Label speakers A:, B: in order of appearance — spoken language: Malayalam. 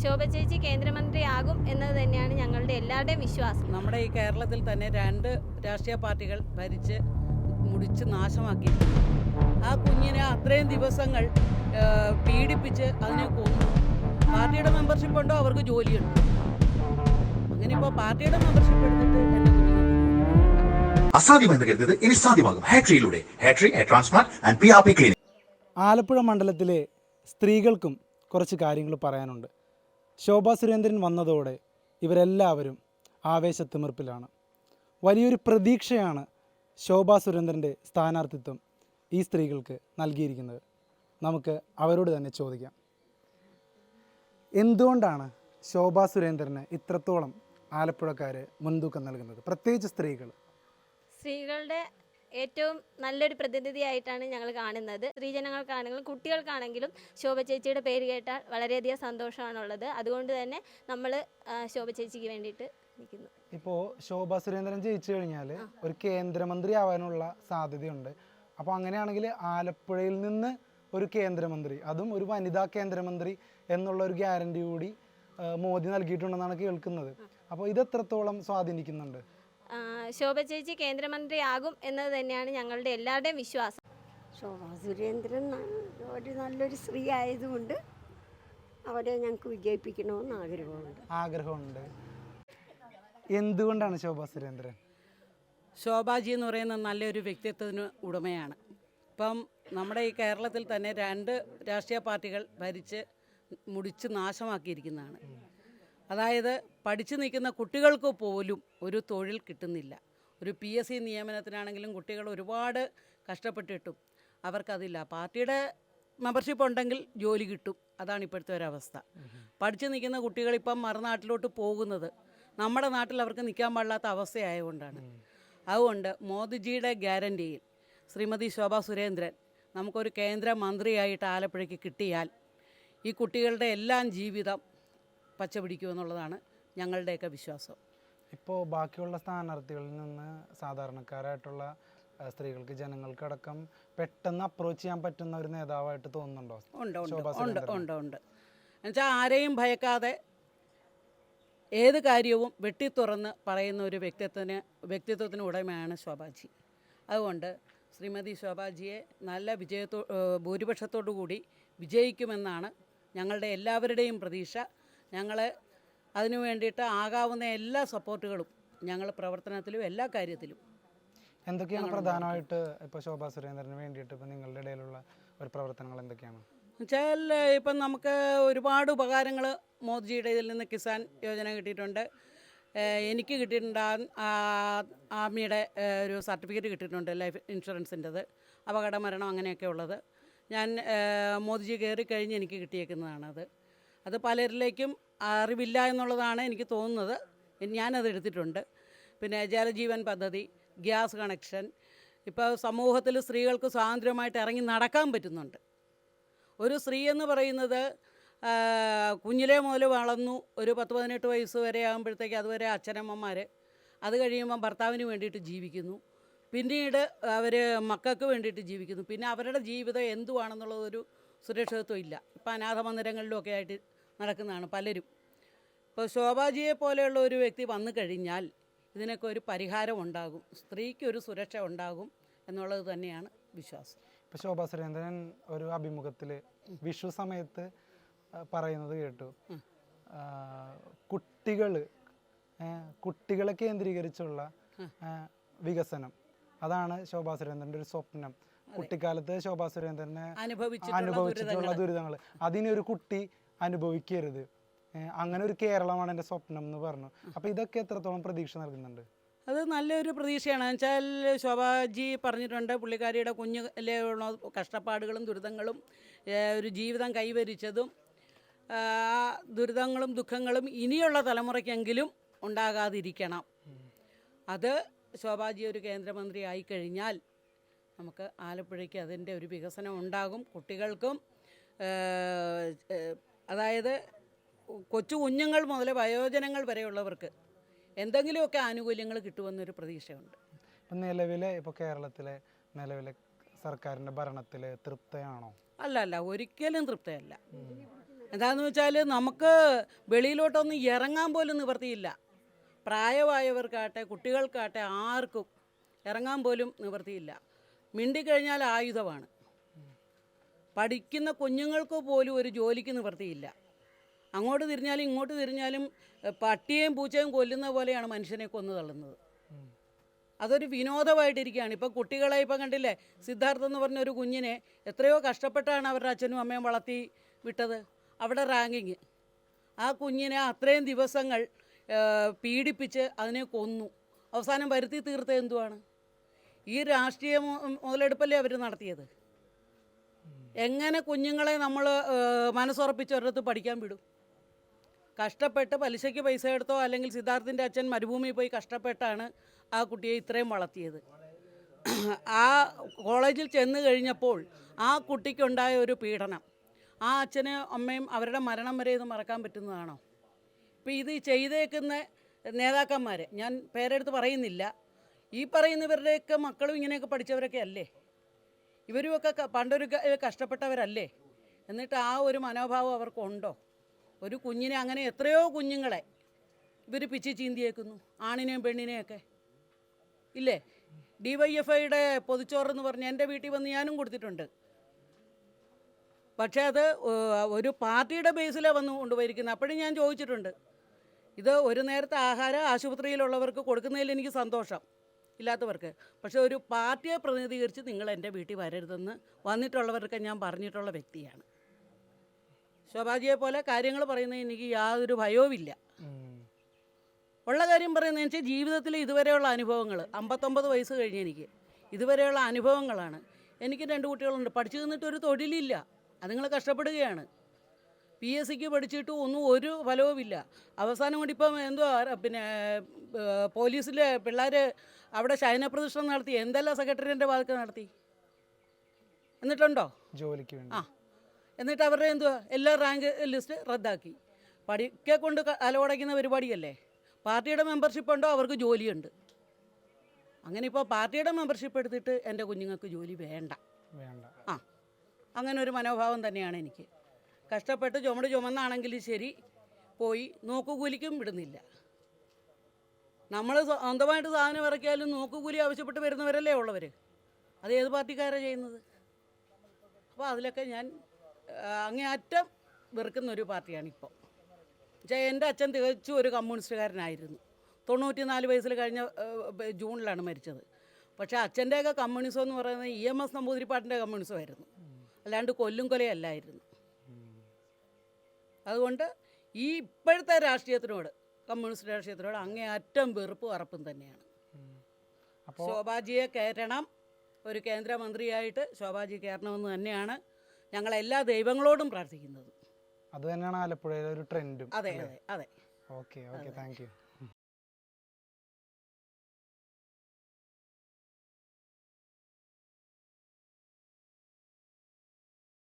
A: ശോഭ ചേച്ചി കേന്ദ്രമന്ത്രിയാകും എന്നത് തന്നെയാണ് ഞങ്ങളുടെ എല്ലാവരുടെയും വിശ്വാസം.
B: നമ്മുടെ ഈ കേരളത്തിൽ തന്നെ രണ്ട് രാഷ്ട്രീയ പാർട്ടികൾ ഭരിച്ച് മുടിച്ച് നാശമാക്കി ആ കുഞ്ഞിനെ അത്രയും ദിവസങ്ങൾ പീഡിപ്പിച്ച് അതിനെ കൊന്നു. പാർട്ടിയുടെ മെമ്പർഷിപ്പ് ഉണ്ടോ? അവർക്ക് ജോലിയുണ്ട്. അങ്ങനെ ഇപ്പോൾ പാർട്ടിയുടെ മെമ്പർഷിപ്പ് എടുത്തിട്ട് എന്റെ
C: അസാധ്യമെന്ന് കരുതിയത് ഇനി സാധ്യമാകും. ഹാട്രിയിലൂടെ. ഹാട്രി hair transplant and P R P clinic.
D: Alappuzha മണ്ഡലത്തിലെ സ്ത്രീകൾക്കും കുറച്ച് കാര്യങ്ങൾ പറയാനുണ്ട്. ശോഭാ സുരേന്ദ്രൻ വന്നതോടെ ഇവരെല്ലാവരും ആവേശത്തിമിർപ്പിലാണ്. വലിയൊരു പ്രതീക്ഷയാണ് ശോഭാ സുരേന്ദ്രന്റെ സ്ഥാനാർത്ഥിത്വം ഈ സ്ത്രീകൾക്ക് നൽകിയിരിക്കുന്നത്. നമുക്ക് അവരോട് തന്നെ ചോദിക്കാം. എന്തുകൊണ്ടാണ് ശോഭാ സുരേന്ദ്രന് ഇത്രത്തോളം ആലപ്പുഴക്കാർ മുൻതൂക്കം നൽകുന്നത്? പ്രത്യേകിച്ച് സ്ത്രീകൾ
A: സ്ത്രീകളുടെ ഏറ്റവും നല്ലൊരു പ്രതിനിധിയായിട്ടാണ് ഞങ്ങൾ കാണുന്നത്. സ്ത്രീജനങ്ങൾക്കാണെങ്കിലും കുട്ടികൾക്കാണെങ്കിലും ശോഭ ചേച്ചിയുടെ പേര് കേട്ടാൽ വളരെയധികം സന്തോഷമാണുള്ളത്. അതുകൊണ്ട് തന്നെ നമ്മൾ ശോഭ ചേച്ചിക്ക് വേണ്ടിയിട്ട് നിൽക്കുന്നു.
D: ഇപ്പോൾ ശോഭ സുരേന്ദ്രൻ ജയിച്ചു കഴിഞ്ഞാൽ ഒരു കേന്ദ്രമന്ത്രി ആവാനുള്ള സാധ്യതയുണ്ട്. അപ്പോൾ അങ്ങനെയാണെങ്കിൽ ആലപ്പുഴയിൽ നിന്ന് ഒരു കേന്ദ്രമന്ത്രി അതും ഒരു വനിതാ കേന്ദ്രമന്ത്രി എന്നുള്ള ഒരു ഗ്യാരണ്ടി കൂടി മോദി നൽകിയിട്ടുണ്ടെന്നാണ് കേൾക്കുന്നത്. അപ്പോൾ ഇത് എത്രത്തോളം സ്വാധീനിക്കുന്നുണ്ട്?
A: ശോഭ ചേച്ചി കേന്ദ്രമന്ത്രിയാകും എന്നത് തന്നെയാണ് ഞങ്ങളുടെ എല്ലാവരുടെയും വിശ്വാസം.
E: ശോഭാ സുരേന്ദ്രൻ ഒരു നല്ലൊരു സ്ത്രീ ആയതുകൊണ്ട് അവരെ ഞങ്ങൾക്ക് വിജയിപ്പിക്കണമെന്ന് ആഗ്രഹമുണ്ട്.
D: ആഗ്രഹമുണ്ട്. എന്തുകൊണ്ടാണ് ശോഭാ സുരേന്ദ്രൻ?
B: ശോഭാജി എന്ന് പറയുന്ന നല്ലൊരു വ്യക്തിത്വത്തിന് ഉടമയാണ്. ഇപ്പം നമ്മുടെ ഈ കേരളത്തിൽ തന്നെ രണ്ട് രാഷ്ട്രീയ പാർട്ടികൾ ഭരിച്ച് മുടിച്ച് നാശമാക്കിയിരിക്കുന്നതാണ്. അതായത് പഠിച്ചു നിൽക്കുന്ന കുട്ടികൾക്ക് പോലും ഒരു തൊഴിൽ കിട്ടുന്നില്ല. ഒരു പി എസ് സി നിയമനത്തിനാണെങ്കിലും കുട്ടികൾ ഒരുപാട് കഷ്ടപ്പെട്ടിട്ടും അവർക്കതില്ല. പാർട്ടിയുടെ മെമ്പർഷിപ്പ് ഉണ്ടെങ്കിൽ ജോലി കിട്ടും. അതാണ് ഇപ്പോഴത്തെ ഒരവസ്ഥ. പഠിച്ചു നിൽക്കുന്ന കുട്ടികളിപ്പം മറുനാട്ടിലോട്ട് പോകുന്നത് നമ്മുടെ നാട്ടിൽ അവർക്ക് നിൽക്കാൻ പാടില്ലാത്ത അവസ്ഥയായതുകൊണ്ടാണ്. അതുകൊണ്ട് മോദിജിയുടെ ഗ്യാരന്റിയിൽ ശ്രീമതി ശോഭ സുരേന്ദ്രൻ നമുക്കൊരു കേന്ദ്ര മന്ത്രിയായിട്ട് ആലപ്പുഴയ്ക്ക് കിട്ടിയാൽ ഈ കുട്ടികളുടെ എല്ലാം ജീവിതം പച്ചപിടിക്കുമെന്നുള്ളതാണ് ഞങ്ങളുടെയൊക്കെ വിശ്വാസം.
D: ഇപ്പോൾ ബാക്കിയുള്ള സ്ഥാനാർത്ഥികളിൽ നിന്ന് സാധാരണക്കാരായിട്ടുള്ള സ്ത്രീകൾക്ക് ജനങ്ങൾക്കടക്കം പെട്ടെന്ന് അപ്രോച്ച് ചെയ്യാൻ പറ്റുന്ന ഒരു നേതാവായിട്ട് തോന്നുന്നുണ്ടോ?
B: ഉണ്ട് ഉണ്ട് ഉണ്ട് ഉണ്ട് എന്നുവെച്ചാൽ ആരെയും ഭയക്കാതെ ഏത് കാര്യവും വെട്ടി തുറന്ന് പറയുന്ന ഒരു വ്യക്തിത്വത്തിന് വ്യക്തിത്വത്തിന് ഉടമയാണ് ശോഭാജി. അതുകൊണ്ട് ശ്രീമതി ശോഭാജിയെ നല്ല വിജയത്തോ ഭൂരിപക്ഷത്തോടു കൂടി വിജയിക്കുമെന്നാണ് ഞങ്ങളുടെ എല്ലാവരുടെയും പ്രതീക്ഷ. ഞങ്ങൾ അതിനു വേണ്ടിയിട്ട് ആകാവുന്ന എല്ലാ സപ്പോർട്ടുകളും ഞങ്ങൾ പ്രവർത്തനത്തിലും എല്ലാ കാര്യത്തിലും.
D: എന്തൊക്കെയാണ് പ്രധാനമായിട്ട് ഇപ്പോൾ ശോഭാ സുരേന്ദ്രന് വേണ്ടിയിട്ട് ഇപ്പോൾ നിങ്ങളുടെ ഇടയിലുള്ള ഒരു പ്രവർത്തനങ്ങൾ എന്തൊക്കെയാണ്?
B: വെച്ചാൽ ഇപ്പം നമുക്ക് ഒരുപാട് ഉപകാരങ്ങൾ മോദിജിയുടെ ഇതിൽ നിന്ന് കിസാൻ യോജന കിട്ടിയിട്ടുണ്ട്. എനിക്ക് കിട്ടിയിട്ടുണ്ട് ആർമിയുടെ ഒരു സർട്ടിഫിക്കറ്റ് കിട്ടിയിട്ടുണ്ട് ലൈഫ് ഇൻഷുറൻസിന്റെത്. അപകട മരണം അങ്ങനെയൊക്കെ ഉള്ളത്. ഞാൻ മോദിജി കയറി കഴിഞ്ഞ് എനിക്ക് കിട്ടിയേക്കുന്നതാണത്. അത് പലരിലേക്കും അറിവില്ല എന്നുള്ളതാണ് എനിക്ക് തോന്നുന്നത്. ഞാനത് എടുത്തിട്ടുണ്ട്. പിന്നെ ജലജീവൻ പദ്ധതി ഗ്യാസ് കണക്ഷൻ. ഇപ്പോൾ സമൂഹത്തിൽ സ്ത്രീകൾക്ക് സ്വാതന്ത്ര്യമായിട്ട് ഇറങ്ങി നടക്കാൻ പറ്റുന്നുണ്ട്. ഒരു സ്ത്രീ എന്ന് പറയുന്നത് കുഞ്ഞിലെ മുതൽ വളർന്നു ഒരു പത്ത് പതിനെട്ട് വയസ്സ് വരെ ആകുമ്പോഴത്തേക്ക് അതുവരെ അച്ഛനമ്മമാർ അത് കഴിയുമ്പോൾ ഭർത്താവിന് വേണ്ടിയിട്ട് ജീവിക്കുന്നു. പിന്നീട് അവർ മക്കൾക്ക് വേണ്ടിയിട്ട് ജീവിക്കുന്നു. പിന്നെ അവരുടെ ജീവിതം എന്തുവാണെന്നുള്ളതൊരു സുരക്ഷിതത്വം ഇല്ല. ഇപ്പം അനാഥ മന്ദിരങ്ങളിലുമൊക്കെ ആയിട്ട് നടക്കുന്നതാണ് പലരും. ഇപ്പോൾ ശോഭാജിയെ പോലെയുള്ള ഒരു വ്യക്തി വന്നു കഴിഞ്ഞാൽ ഇതിനൊക്കെ ഒരു പരിഹാരം ഉണ്ടാകും. സ്ത്രീക്ക് ഒരു സുരക്ഷ ഉണ്ടാകും എന്നുള്ളത് തന്നെയാണ് വിശ്വാസം.
D: ഇപ്പോൾ ശോഭാ സുരേന്ദ്രൻ ഒരു അഭിമുഖത്തിൽ വിഷു സമയത്ത് പറയുന്നത് കേട്ടു. കുട്ടികൾ കുട്ടികളെ കേന്ദ്രീകരിച്ചുള്ള വികസനം. അതാണ് ശോഭാ സുരേന്ദ്രന്റെ ഒരു സ്വപ്നം. കുട്ടിക്കാലത്ത് ശോഭാ സുരേന്ദ്രനെ
B: അനുഭവിച്ചിട്ടുള്ള ദുരിതങ്ങൾ
D: അതിനൊരു കുട്ടി അനുഭവിക്കരുത്. അങ്ങനെ ഒരു കേരളമാണ് എന്റെ സ്വപ്നം എന്ന് പറഞ്ഞു. അപ്പോൾ ഇതൊക്കെ എത്രത്തോളം പ്രതീക്ഷ നൽകുന്നുണ്ട്?
B: അത് നല്ലൊരു പ്രതീക്ഷയാണ്. വെച്ചാൽ ശോഭാജി പറഞ്ഞിട്ടുണ്ട് പുള്ളിക്കാരിയുടെ കുഞ്ഞിലെ ഉള്ള കഷ്ടപ്പാടുകളും ദുരിതങ്ങളും ഒരു ജീവിതം കൈവരിച്ചതും ദുരിതങ്ങളും ദുഃഖങ്ങളും ഇനിയുള്ള തലമുറയ്ക്കെങ്കിലും ഉണ്ടാകാതിരിക്കണം. അത് ശോഭാജി ഒരു കേന്ദ്രമന്ത്രി ആയിക്കഴിഞ്ഞാൽ നമുക്ക് ആലപ്പുഴയ്ക്ക് അതിന്റെ ഒരു വികസനം ഉണ്ടാകും. കുട്ടികൾക്കും അതായത് കൊച്ചു കുഞ്ഞുങ്ങൾ മുതൽ വയോജനങ്ങൾ വരെയുള്ളവർക്ക് എന്തെങ്കിലുമൊക്കെ ആനുകൂല്യങ്ങൾ കിട്ടുമെന്നൊരു പ്രതീക്ഷയുണ്ട്.
D: ഇപ്പം നിലവിലെ ഇപ്പോൾ കേരളത്തിലെ നിലവിലെ സർക്കാരിന്റെ ഭരണത്തിൽ തൃപ്തയാണോ?
B: അല്ല അല്ല ഒരിക്കലും തൃപ്തയല്ല. എന്താണെന്ന് വെച്ചാൽ നമുക്ക് വെളിയിലോട്ടൊന്നും ഇറങ്ങാൻ പോലും നിവർത്തിയില്ല പ്രായമായവർക്കാട്ടെ കുട്ടികൾക്കാട്ടെ ആർക്കും ഇറങ്ങാൻ പോലും നിവർത്തിയില്ല മിണ്ടിക്കഴിഞ്ഞാൽ ആയുധമാണ്. പഠിക്കുന്ന കുഞ്ഞുങ്ങൾക്ക് പോലും ഒരു ജോലിക്ക് നിവർത്തിയില്ല അങ്ങോട്ട് തിരിഞ്ഞാലും ഇങ്ങോട്ട് തിരിഞ്ഞാലും പട്ടിയെയും പൂച്ചയും കൊല്ലുന്ന പോലെയാണ് മനുഷ്യനെ കൊന്നു തള്ളുന്നത്. അതൊരു വിനോദമായിട്ടിരിക്കുകയാണ്. ഇപ്പം കുട്ടികളെ ഇപ്പം കണ്ടില്ലേ സിദ്ധാർത്ഥ എന്ന് പറഞ്ഞ ഒരു കുഞ്ഞിനെ എത്രയോ കഷ്ടപ്പെട്ടാണ് അവരുടെ അച്ഛനും അമ്മയും വളർത്തി വിട്ടത്. അവിടെ റാങ്കിങ്. ആ കുഞ്ഞിനെ അത്രയും ദിവസങ്ങൾ പീഡിപ്പിച്ച് അതിനെ കൊന്നു. അവസാനം വരുത്തി തീർത്ത എന്തുവാണ്? ഈ രാഷ്ട്രീയ മുതലെടുപ്പല്ലേ അവർ നടത്തിയത്? എങ്ങനെ കുഞ്ഞുങ്ങളെ നമ്മൾ മനസ്സുറപ്പിച്ച് ഒരിടത്ത് പഠിക്കാൻ വിടും? കഷ്ടപ്പെട്ട് പലിശയ്ക്ക് പൈസ എടുത്തോ അല്ലെങ്കിൽ സിദ്ധാർത്ഥിന്റെ അച്ഛൻ മരുഭൂമിയിൽ പോയി കഷ്ടപ്പെട്ടാണ് ആ കുട്ടിയെ ഇത്രയും വളർത്തിയത്. ആ കോളേജിൽ ചെന്ന് കഴിഞ്ഞപ്പോൾ ആ കുട്ടിക്കുണ്ടായ ഒരു പീഡനം. ആ അച്ഛനും അമ്മയും അവരുടെ മരണം വരെ ഇത് മറക്കാൻ പറ്റുന്നതാണോ? ഇപ്പം ഇത് ചെയ്തേക്കുന്ന നേതാക്കന്മാരെ ഞാൻ പേരെടുത്ത് പറയുന്നില്ല. ഈ പറയുന്നവരുടെയൊക്കെ മക്കളും ഇങ്ങനെയൊക്കെ പഠിച്ചവരൊക്കെ അല്ലേ? ഇവരുമൊക്കെ പണ്ടൊരു കഷ്ടപ്പെട്ടവരല്ലേ? എന്നിട്ട് ആ ഒരു മനോഭാവം അവർക്കുണ്ടോ? ഒരു കുഞ്ഞിനെ അങ്ങനെ എത്രയോ കുഞ്ഞുങ്ങളെ ഇവർ പിച്ചി ചീന്തിയേക്കുന്നു ആണിനെയും പെണ്ണിനെയൊക്കെ. ഇല്ലേ? ഡി വൈ എഫ് ഐയുടെ പൊതിച്ചോറെന്ന് പറഞ്ഞ് എന്റെ വീട്ടിൽ വന്ന് ഞാനും കൊടുത്തിട്ടുണ്ട്. പക്ഷേ അത് ഒരു പാർട്ടിയുടെ ബേസിലാണ് വന്ന് കൊണ്ടുപോയിരിക്കുന്നത്. അപ്പോഴും ഞാൻ ചോദിച്ചിട്ടുണ്ട്. ഇത് ഒരു നേരത്തെ ആഹാരം ആശുപത്രിയിലുള്ളവർക്ക് കൊടുക്കുന്നതിൽ എനിക്ക് സന്തോഷം. ഇല്ലാത്തവർക്ക്. പക്ഷെ ഒരു പാർട്ടിയെ പ്രതിനിധീകരിച്ച് നിങ്ങൾ എന്റെ വീട്ടിൽ വരരുതെന്ന് വന്നിട്ടുള്ളവർക്ക് ഞാൻ പറഞ്ഞിട്ടുള്ള വ്യക്തിയാണ്. ശോഭാജിയെ പോലെ കാര്യങ്ങൾ പറയുന്നത് എനിക്ക് യാതൊരു ഭയവുമില്ല. ഉള്ള കാര്യം പറയുന്നത് വെച്ചാൽ ജീവിതത്തിൽ ഇതുവരെയുള്ള അനുഭവങ്ങൾ അമ്പത്തൊമ്പത് വയസ്സ് കഴിഞ്ഞ് എനിക്ക് ഇതുവരെയുള്ള അനുഭവങ്ങളാണ്. എനിക്ക് രണ്ട് കുട്ടികളുണ്ട്. പഠിച്ചു നിന്നിട്ട് ഒരു തൊഴിലില്ല. നിങ്ങൾ കഷ്ടപ്പെടുകയാണ്. പി എസ് സിക്ക് പഠിച്ചിട്ട് ഒന്നും ഒരു ഫലവുമില്ല. അവസാനം കൊണ്ട് ഇപ്പം എന്തുവാ പിന്നെ പോലീസിലെ പിള്ളേർ അവിടെ ശയനപ്രദർശനം നടത്തി. എന്തെല്ലാം സെക്രട്ടറിന്റെ വാക്ക് നടത്തി? എന്നിട്ടുണ്ടോ?
D: ജോലിക്ക് വേണ്ടി.
B: ആ. എന്നിട്ട് അവരുടെ എന്തുവാ? എല്ലാ റാങ്ക് ലിസ്റ്റ് റദ്ദാക്കി. പഠിക്കെ കൊണ്ട് അലവടയ്ക്കുന്ന പരിപാടിയല്ലേ? പാർട്ടിയുടെ മെമ്പർഷിപ്പ് ഉണ്ടോ? അവർക്ക് ജോലിയുണ്ട്. അങ്ങനെ ഇപ്പോൾ പാർട്ടിയുടെ മെമ്പർഷിപ്പ് എടുത്തിട്ട് എന്റെ കുഞ്ഞുങ്ങൾക്ക് ജോലി വേണ്ട.
D: വേണ്ട.
B: ആ. അങ്ങനെ ഒരു മനോഭാവം തന്നെയാണ് എനിക്ക്. കഷ്ടപ്പെട്ട് ചുമട് ചുമന്നാണെങ്കിലും ശരി പോയി നോക്കുകൂലിക്കും വിടുന്നില്ല. നമ്മൾ സ്വന്തമായിട്ട് സാധനം ഇറക്കിയാലും നോക്കുകൂലി ആവശ്യപ്പെട്ട് വരുന്നവരല്ലേ ഉള്ളവർ അത് ഏത് പാർട്ടിക്കാരാണ് ചെയ്യുന്നത്? അപ്പോൾ അതിലൊക്കെ ഞാൻ അങ്ങേയറ്റം വെറുക്കുന്ന ഒരു പാർട്ടിയാണ് ഇപ്പോൾ പക്ഷേ എന്റെ അച്ഛൻ തികച്ചും ഒരു കമ്മ്യൂണിസ്റ്റുകാരനായിരുന്നു. തൊണ്ണൂറ്റി നാല് വയസ്സിൽ കഴിഞ്ഞ ജൂണിലാണ് മരിച്ചത്. പക്ഷേ അച്ഛന്റെയൊക്കെ കമ്മ്യൂണിസം എന്ന് പറയുന്നത് ഇ എം എസ് നമ്പൂതിരിപ്പാട്ടിന്റെ കമ്മ്യൂണിസമായിരുന്നു. അല്ലാണ്ട് കൊല്ലും കൊലയല്ലായിരുന്നു. അതുകൊണ്ട് ഈ ഇപ്പോഴത്തെ രാഷ്ട്രീയത്തിനോട് കമ്മ്യൂണിസ്റ്റ് രാഷ്ട്രീയത്തിനോട് അങ്ങേയറ്റം വെറുപ്പ് ഉറപ്പും തന്നെയാണ്.
D: അപ്പോൾ
B: ശോഭാജിയെ കയറ്റണം. ഒരു കേന്ദ്രമന്ത്രിയായിട്ട് ശോഭാജി കയറണമെന്ന് തന്നെയാണ് ഞങ്ങളെല്ലാ ദൈവങ്ങളോടും പ്രാർത്ഥിക്കുന്നത്.
D: അത് തന്നെയാണ് ആലപ്പുഴയിലെ ഒരു ട്രെൻഡും
B: അതെ അതെ അതെ.
D: Okay okay. Thank you.